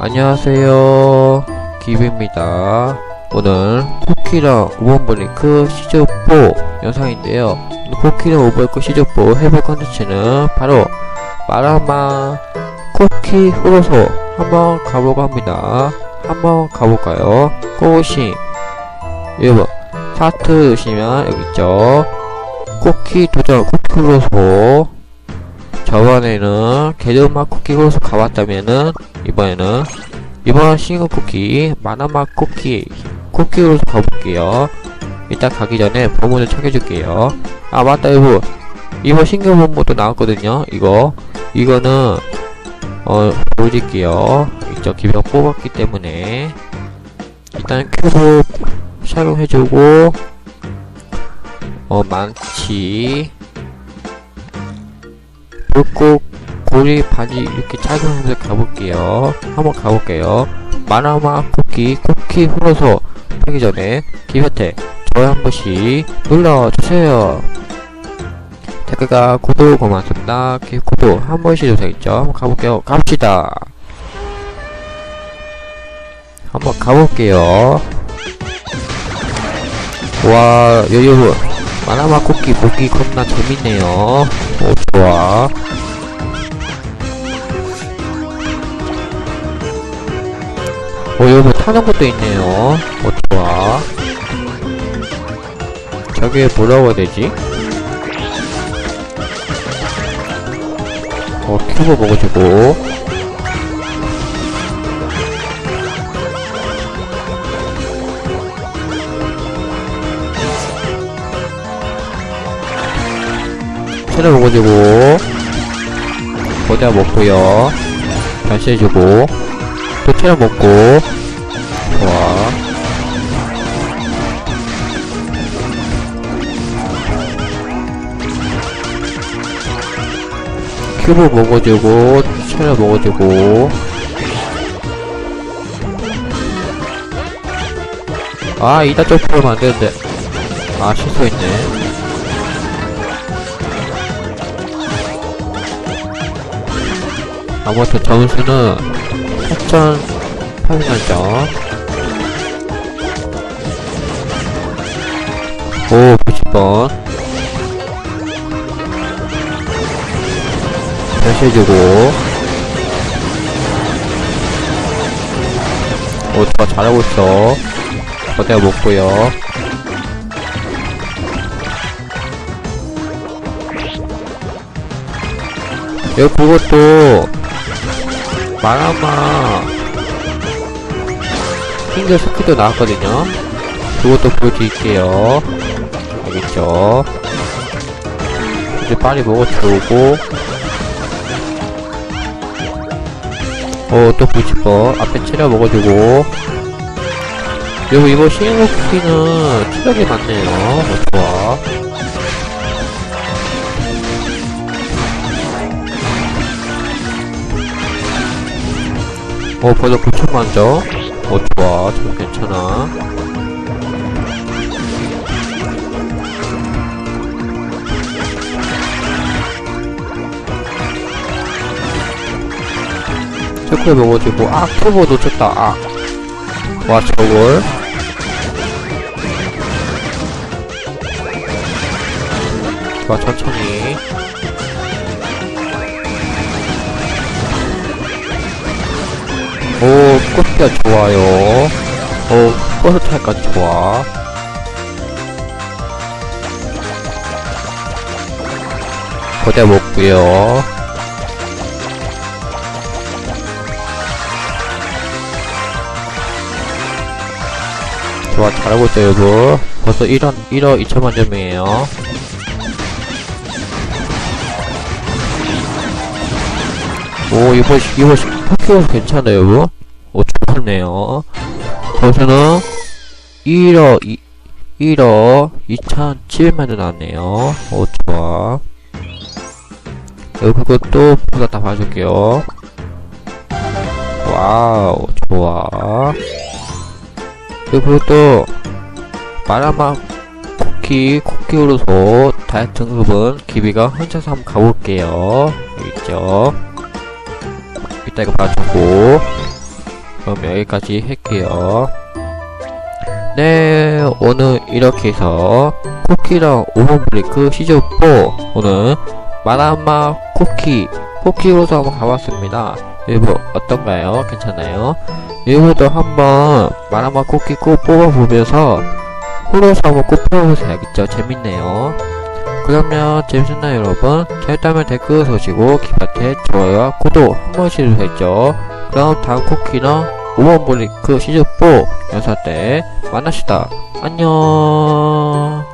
안녕하세요. 기브입니다. 오늘 쿠키랑 우먼블링크 시즌4 영상인데요. 쿠키랑 우먼블링크 시즌4 해볼 컨텐츠는 바로 마라마 쿠키 후로소 한번 가보고 합니다. 한번 가볼까요? 고고싱. 여러분 스타트 누시면 여기 있죠. 쿠키 도전 쿠키 후로소 저번에는 게르마 쿠키 후로소 가봤다면은 이번에는 이번 싱글 쿠키 마나맛 쿠키 쿠키로 가볼게요. 일단 가기 전에 본문을 챙겨줄게요. 아 맞다 이거. 이번 싱글 본문도 나왔거든요 이거. 이거는 어 보여드릴게요. 이쪽 기병 뽑았기 때문에. 일단 큐브 착용해주고 어 많지 불꽃 고리 바지 이렇게 착용해서 가볼게요. 한번 가볼게요. 마나마 쿠키 쿠키 후로서 하기 전에 기회태 좋아요 한 번씩 눌러주세요. 댓글과 구독 고맙습니다. 기- 구독 한 번씩 주세요 있죠 한번 가볼게요. 갑시다. 한번 가볼게요. 와 여러분 마나마 쿠키 보기 겁나 재밌네요. 오 어, 여기 타는 것도 있네요. 어, 좋아. 저게 뭐라고 해야 되지? 어, 큐브 먹어주고. 체를 먹어주고. 거대한 먹고요. 변신해주고. 또 체를 먹고. 좋아. 큐브 먹어주고, 체를 먹어주고. 아, 이다 쪽 풀면 안 되는데. 아, 실수했네. 아무튼 점수는 4,800점. 오, 90번. 다시 해주고. 오, 좋아, 잘하고 있어. 거대가 먹고요. 여기 그것도, 마라마, 핑글 스키도 나왔거든요. 그것도 보여드릴게요. 알겠죠? 이제 빨리 먹어주고, 어, 또 90번. 앞에 체력 먹어주고. 그리고 이거 시행로 쿠키는 체력이 많네요. 어, 좋아. 어, 벌써 9천만 점. 어, 좋아. 저 괜찮아. 체크해 먹어주고, 아, 큐브 놓쳤다, 아. 와, 저걸. 좋아, 천천히. 오, 꽃피가 좋아요. 오, 버스 탈까지 좋아. 거대 먹고요. 좋아, 잘하고 있어요, 여러분. 벌써 1원, 1억 2천만 점이에요. 오, 이거, 이거, 학교 괜찮아요, 여러분. 오, 좋았네요. 점수는 1억, 2, 1억 2,700만원 나왔네요. 오, 좋아. 여기 그것도 제가 다 봐줄게요. 와우, 좋아. 또 마라마 쿠키 쿠키로서 다이어트 등급은 기비가 혼자서 한번 가볼게요. 여기 있죠. 이따 이거 봐주고 그럼 여기까지 할게요. 네, 오늘 이렇게 해서 쿠키랑 오븐 브레이크 시즌4 오늘 마라마 쿠키 쿠키로서 한번 가봤습니다. 일부 어떤가요? 괜찮아요? 일부도 한번 마라마 쿠키 꼭 뽑아보면서 후로서 한번 꼭 뽑아보세요. 알겠죠? 재밌네요. 그러면 재밌었나요 여러분? 재밌다면 댓글 서시고 기밭에 좋아요와 구독 한 번씩 해주세요. 그럼 다음 쿠키는 오븐 브레이크 시즌4 영상 때 만납시다. 안녕